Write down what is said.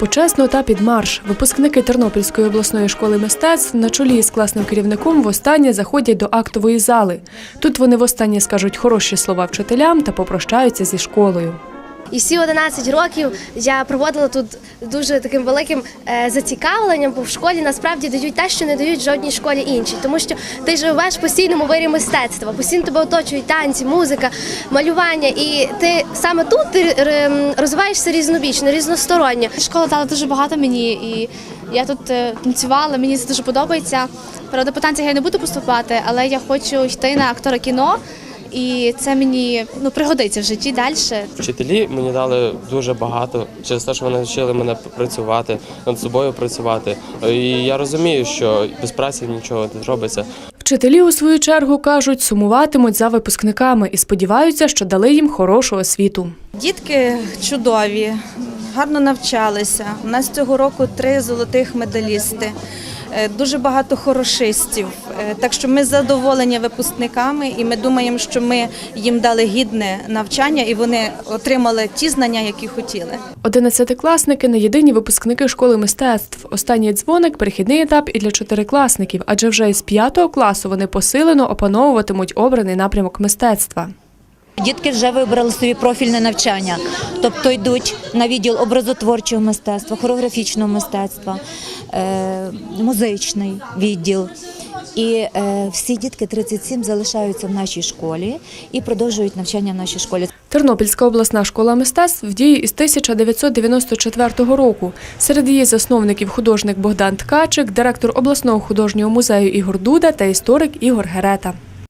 Почесно та під марш. Випускники Тернопільської обласної школи мистецтв на чолі з класним керівником востаннє заходять до актової зали. Тут вони востаннє скажуть хороші слова вчителям та попрощаються зі школою. І всі 11 років я проводила тут дуже таким великим е, зацікавленням, бо в школі насправді дають те, що не дають жодній школі іншій. Тому що ти живеш в постійному вирі мистецтва, постійно тебе оточують танці, музика, малювання. І ти саме тут ти розвиваєшся різнобічно, різносторонньо. Школа дала дуже багато мені, і я тут е, танцювала, мені це дуже подобається. Правда, по танцях я не буду поступати, але я хочу йти на актора кіно, і це мені ну, пригодиться в житті далі. Вчителі мені дали дуже багато через те, що вони вчили мене працювати, над собою працювати. І я розумію, що без праці нічого не зробиться. Вчителі у свою чергу кажуть, сумуватимуть за випускниками і сподіваються, що дали їм хорошу освіту. Дітки чудові, гарно навчалися. У нас цього року три золотих медалісти, дуже багато хорошистів. Е, Так що ми задоволені випускниками, і ми думаємо, що ми їм дали гідне навчання і вони отримали ті знання, які хотіли. Одинадцятикласники не єдині випускники школи мистецтв. Останній дзвоник перехідний етап і для чотирикласників, адже вже із п'ятого класу вони посилено опановуватимуть обраний напрямок мистецтва. Дітки вже вибрали собі профільне навчання, тобто йдуть на відділ образотворчого мистецтва, хореографічного мистецтва, е, музичний відділ. І е, всі дітки 37 залишаються в нашій школі і продовжують навчання в нашій школі. Тернопільська обласна школа мистецтв в дії із 1994 року. Серед її засновників художник Богдан Ткачик, директор обласного художнього музею Ігор Дуда та історик Ігор Герета.